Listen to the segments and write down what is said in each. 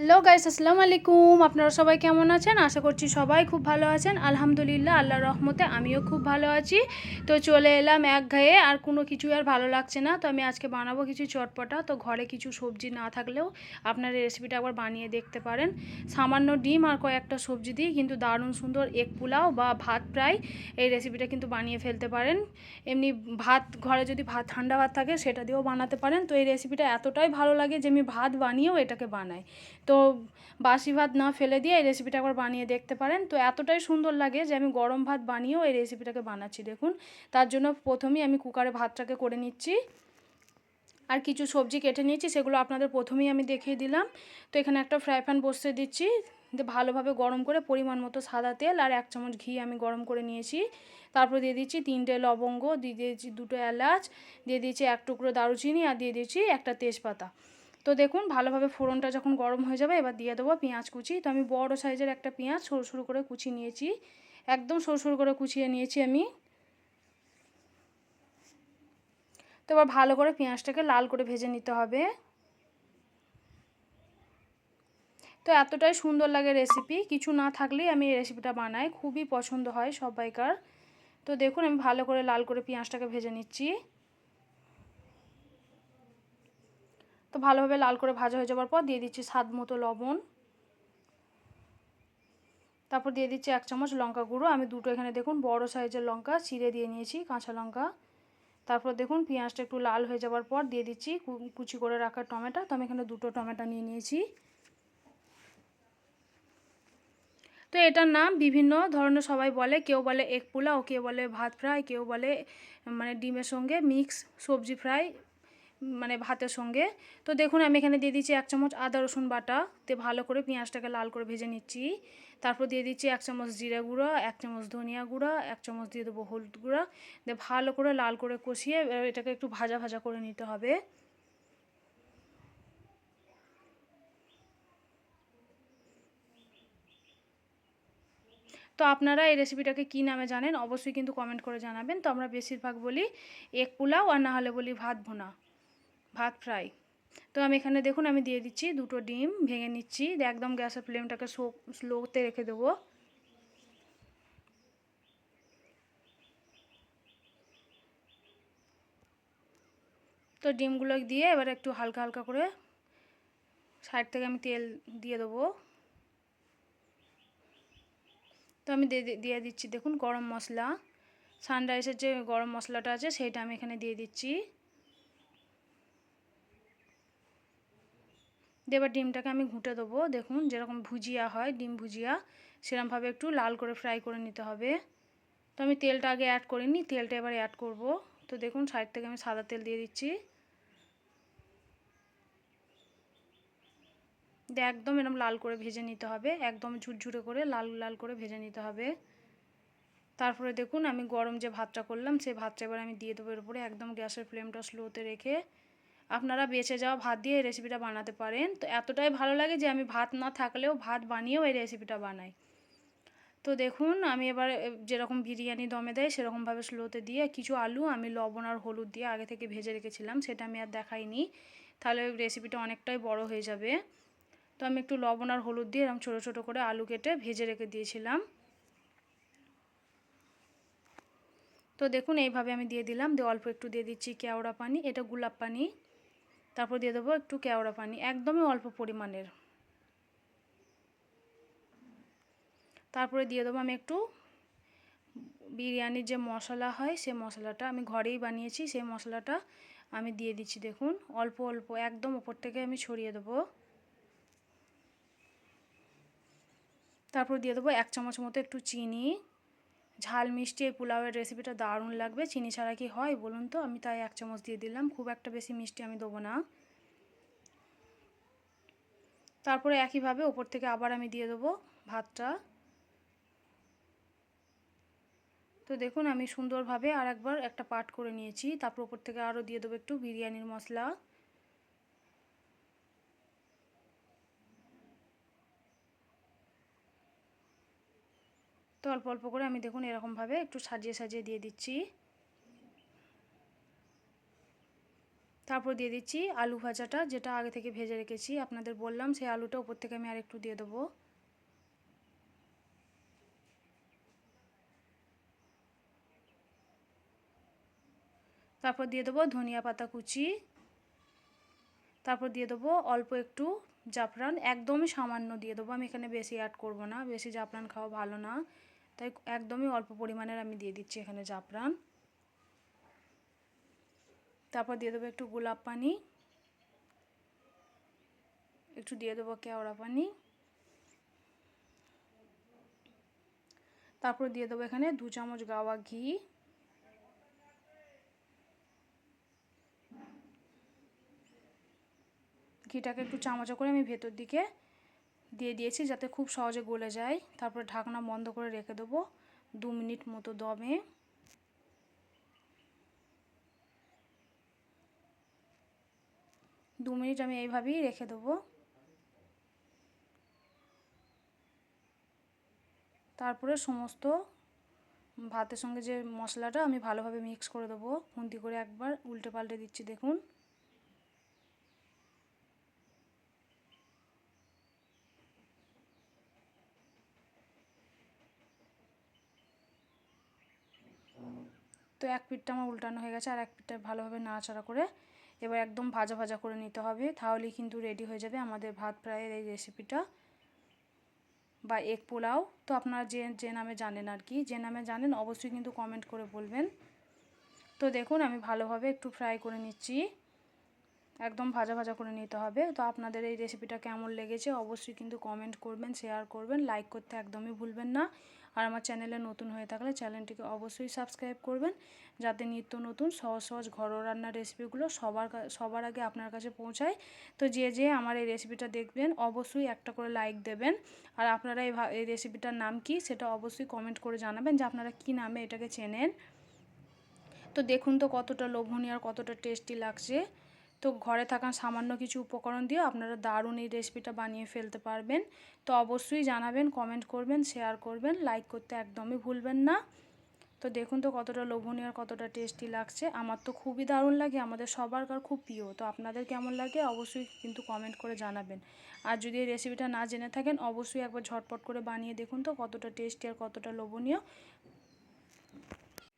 Hello guys, আসসালামু আলাইকুম। আপনারা সবাই কেমন আছেন? আশা করছি সবাই খুব ভালো আছেন। আলহামদুলিল্লাহ, আল্লাহর রহমতে আমিও খুব ভালো আছি। তো চলে এলাম এক ঘায়ে, আর কোনো কিছু আর ভালো লাগছে না। তো আমি আজকে বানাবো কিছু চটপটা। তো ঘরে কিছু সবজি না থাকলেও আপনারা রেসিপিটা একবার বানিয়ে দেখতে পারেন। সামান্য ডিম আর কয়েকটা সবজি দিয়ে কিন্তু দারুণ সুন্দর এক পোলাও বা ভাত প্রায় এই রেসিপিটা কিন্তু বানিয়ে ফেলতে পারেন। এমনি ভাত, ঘরে যদি ভাত, ঠান্ডা ভাত থাকে, সেটা দিয়েও বানাতে পারেন। তো এই রেসিপিটা এতটাই ভালো লাগে যে আমি ভাত বানিয়েও এটাকে বানাই। তো বাসি ভাত না ফেলে দিয়ে এই রেসিপিটা একবার বানিয়ে দেখতে পারেন। তো এতটাই সুন্দর লাগে যে আমি গরম ভাত বানিয়েও এই রেসিপিটাকে বানাচ্ছি, দেখুন। তার জন্য প্রথমেই আমি কুকারে ভাতটাকে করে নিচ্ছি। আর কিছু সবজি কেটে নিয়েছি, সেগুলো আপনাদের প্রথমেই আমি দেখিয়ে দিলাম। তো এখানে একটা ফ্রাই প্যান বসতে দিচ্ছি। ভালোভাবে গরম করে পরিমাণ মতো সাদা তেল আর এক চামচ ঘি আমি গরম করে নিয়েছি। তারপর দিয়ে দিচ্ছি তিনটে লবঙ্গ, দিয়ে দিয়েছি দুটো এলাচ, দিয়ে দিয়েছি এক টুকরো দারুচিনি আর দিয়ে দিয়েছি একটা তেজপাতা। তো দেখুন, ভালোভাবে ফোড়নটা যখন গরম হয়ে যাবে, এবার দিয়ে দেবো পেঁয়াজ কুচি। তো আমি বড় সাইজের একটা পেঁয়াজ সরু সরু করে কুচি নিয়েছি। একদম সরু সরু করে কুচিয়ে নিয়েছি আমি। তো এবার ভালো করে পেঁয়াজটাকে লাল করে ভেজে নিতে হবে। তো এতটাই সুন্দর লাগে রেসিপি। কিছু না থাকলেই আমি এই রেসিপিটা বানাই। খুবই পছন্দ হয় সবাইকার। তো দেখুন, আমি ভালো করে লাল করে পেঁয়াজটাকে ভেজে নিচ্ছি তো ভালোভাবে লাল করে ভাজা হয়ে যাওয়ার পর দিয়ে দিচ্ছি স্বাদ মতো লবণ। তারপর দিয়ে দিচ্ছি এক চামচ লঙ্কা গুঁড়ো। আমি দুটো এখানে দেখুন বড় সাইজের লঙ্কা চিড়ে দিয়ে নিয়েছি, কাঁচা লঙ্কা। তারপর দেখুন পেঁয়াজটা একটু লাল হয়ে যাওয়ার পর দিয়ে দিচ্ছি কুচি করে রাখা টমেটো। তো আমি এখানে দুটো টমেটো নিয়ে নিয়েছি। তো এটার নাম বিভিন্ন ধরনের সবাই বলে। কেউ বলে এক পোলাও, কেউ বলে ভাত ফ্রাই, কেউ বলে মানে ডিমের সঙ্গে মিক্স সবজি ফ্রাই। মানে ভাতের সঙ্গে। তো দেখুন, আমি এখানে দিয়ে দিচ্ছি এক চামচ আদা, রসুন বাটা। তে ভালো করে পেঁয়াজটাকে লাল করে ভেজে নিচ্ছি। তারপর দিয়ে দিচ্ছি এক চামচ জিরা গুঁড়ো, এক চামচ ধনিয়া গুঁড়ো, এক চামচ দিয়ে দেবো হলুদ গুঁড়ো। দিয়ে ভালো করে লাল করে কষিয়ে এটাকে একটু ভাজা ভাজা করে নিতে হবে। তো আপনারা এই রেসিপিটাকে কী নামে জানেন? অবশ্যই কিন্তু কমেন্ট করে জানাবেন। তো আমরা বেশিরভাগ বলি এক পোলাও আর না হলে বলি ভাত ভুনা। ভাত ফ্রাই। তো আমি এখানে দেখুন, আমি দিয়ে দিচ্ছি দুটো ডিম, ভেঙে নিচ্ছি। একদম গ্যাসের ফ্লেমটাকে সো স্লোতে রেখে দেবো। তো ডিমগুলো দিয়ে এবার একটু হালকা হালকা করে সাইড থেকে আমি তেল দিয়ে দেবো। তো আমি দিয়ে দিচ্ছি দেখুন গরম মশলা। সানরাইসের যে গরম মশলাটা আছে, সেইটা আমি এখানে দিয়ে দিচ্ছি। এবার ডিমটাকে আমি ঘুঁটে দেবো। দেখুন যেরকম ভুজিয়া হয়, ডিম ভুজিয়া সেরকমভাবে একটু লাল করে ফ্রাই করে নিতে হবে। তো আমি তেলটা আগে অ্যাড করিনি তেলটা এবার অ্যাড করব। তো দেখুন সাইড থেকে আমি সাদা তেল দিয়ে দিচ্ছি। দিয়ে একদম এরকম লাল করে ভেজে নিতে হবে, একদম ঝুরঝুরে করে লাল লাল করে ভেজে নিতে হবে। তারপরে দেখুন আমি গরম যে ভাতটা করলাম, সেই ভাতটা এবার আমি দিয়ে দেবো এর উপরে। একদম গ্যাসের ফ্লেমটা স্লোতে রেখে আপনারা বেঁচে যাওয়া ভাত দিয়ে এই রেসিপিটা বানাতে পারেন। তো এতটাই ভালো লাগে যে আমি ভাত না থাকলেও ভাত বানিয়েও এই রেসিপিটা বানাই। তো দেখুন, আমি এবার যেরকম বিরিয়ানি দমে দেয়, সেরকমভাবে স্লোতে দিয়ে কিছু আলু, আমি লবণ আর হলুদ দিয়ে আগে থেকে ভেজে রেখেছিলাম, সেটা আমি আর দেখাইনি। তাহলে রেসিপিটা অনেকটাই বড় হয়ে যাবে। তো আমি একটু লবণ আর হলুদ দিয়ে এরকম ছোটো ছোটো করে আলু কেটে ভেজে রেখে দিয়েছিলাম। তো দেখুন, এইভাবে আমি দিয়ে দিলাম। দিয়ে অল্প একটু দিয়ে দিচ্ছি কেওড়া পানি, এটা গোলাপ পানি। তারপর দিয়ে দেবো একটু কেওড়া পানি, একদমই অল্প পরিমাণের। তারপরে দিয়ে দেবো আমি একটু বিরিয়ানির যে মশলা হয় সে মশলাটা আমি ঘরেই বানিয়েছি, সেই মশলাটা আমি দিয়ে দিচ্ছি, দেখুন, অল্প অল্প, একদম ওপর থেকে আমি ছড়িয়ে দেবো। তারপর দিয়ে দেবো এক চামচ মতো একটু চিনি ঝাল মিষ্টি এই পোলাওয়ের রেসিপিটা দারুণ লাগবে। চিনি ছাড়া কি হয় বলুন তো? আমি তাই এক চামচ দিয়ে দিলাম। খুব একটা বেশি মিষ্টি আমি দেবো না। তারপরে একইভাবে ওপর থেকে আবার আমি দিয়ে দেবো ভাতটা। তো দেখুন, আমি সুন্দরভাবে আর একবার একটা পাট করে নিয়েছি। তারপর ওপর থেকে আরও দিয়ে দেবো একটু বিরিয়ানির মশলা। তো অল্প অল্প করে আমি দেখুন এরকমভাবে একটু সাজিয়ে সাজিয়ে দিয়ে দিচ্ছি। তারপর দিয়ে দিচ্ছি আলু ভাজাটা, যেটা আগে থেকে ভেজে রেখেছি, আপনাদের বললাম সেই আলুটা উপর থেকে আমি আর একটু দিয়ে দেবো। তারপর দিয়ে দেবো ধনিয়া পাতা কুচি। তারপর দিয়ে দেবো অল্প একটু জাফরান, একদমই সামান্য দিয়ে দেবো। আমি এখানে বেশি অ্যাড করব না, বেশি জাফরান খাওয়া ভালো না। তাই একদমই অল্প পরিমাণের আমি দিয়ে দিচ্ছি এখানে জাফরান। তারপর দিয়ে দেবো একটু গোলাপ পানি। একটু দিয়ে দেবো কেওড়া পানি। তারপর দিয়ে দেবো এখানে দু চামচ গাওয়া ঘি। ঘিটাকে একটু চামচা করে আমি ভেতর দিকে দিয়ে দিয়েছি যাতে খুব সহজে গলে যায়। তারপরে ঢাকনা বন্ধ করে রেখে দেবো দু মিনিট মতো দমে। দু মিনিট আমি এইভাবেই রেখে দেবো। তারপরে সমস্ত ভাতের সঙ্গে যে মশলাটা আমি ভালোভাবে মিক্স করে দেবো। খুন্তি করে একবার উল্টে পাল্টে দিচ্ছি, দেখুন। তো এক পিঠটা আমার উল্টানো হয়ে গেছে আর এক পিঠটা ভালোভাবে নাড়াচাড়া করে এবার একদম ভাজা ভাজা করে নিতে হবে। তাহলেই কিন্তু রেডি হয়ে যাবে আমাদের ভাত ফ্রাইয়ের এই রেসিপিটা বা এগ পোলাও। তো আপনারা যে যে নামে জানেন আর কি, যে নামে জানেন অবশ্যই কিন্তু কমেন্ট করে বলবেন। তো দেখুন আমি ভালোভাবে একটু ফ্রাই করে নিচ্ছি। একদম ভাজা ভাজা করে নিতে হবে। তো আপনাদের এই রেসিপিটা কেমন লেগেছে অবশ্যই কিন্তু কমেন্ট করবেন শেয়ার করবেন লাইক করতে একদমই ভুলবেন না। আর আমার চ্যানেলে নতুন হয়ে থাকলে চ্যানেলটিকে অবশ্যই সাবস্ক্রাইব করবেন, যাতে নিত্য নতুন সহজ সহজ ঘরোয়া রান্নার রেসিপিগুলো সবার সবার আগে আপনার কাছে পৌঁছায়। তো যে যে আমার এই রেসিপিটা দেখবেন, অবশ্যই একটা করে লাইক দেবেন। আর আপনারা এই এই রেসিপিটার নাম কি সেটা অবশ্যই কমেন্ট করে জানাবেন যে আপনারা কি নামে এটাকে চেনেন। তো দেখুন তো কতটা লোভনীয় আর কতটা টেস্টি লাগছে। তো ঘরে থাকা সামান্য কিছু উপকরণ দিয়ে আপনারা দারুণ এই রেসিপিটা বানিয়ে ফেলতে পারবেন। তো অবশ্যই জানাবেন কমেন্ট করবেন শেয়ার করবেন লাইক করতে একদমই ভুলবেন না। তো দেখুন তো কতটা লোভনীয় আর কতটা টেস্টি লাগছে। আমার তো খুবই দারুণ লাগে, আমাদের সবার কার খুব প্রিয়। তো আপনাদের কেমন লাগে অবশ্যই কিন্তু কমেন্ট করে জানাবেন। আর যদি এই রেসিপিটা না জেনে থাকেন, অবশ্যই একবার ঝটপট করে বানিয়ে দেখুন তো কতটা টেস্টি আর কতটা লোভনীয়।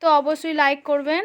তো অবশ্যই লাইক করবেন।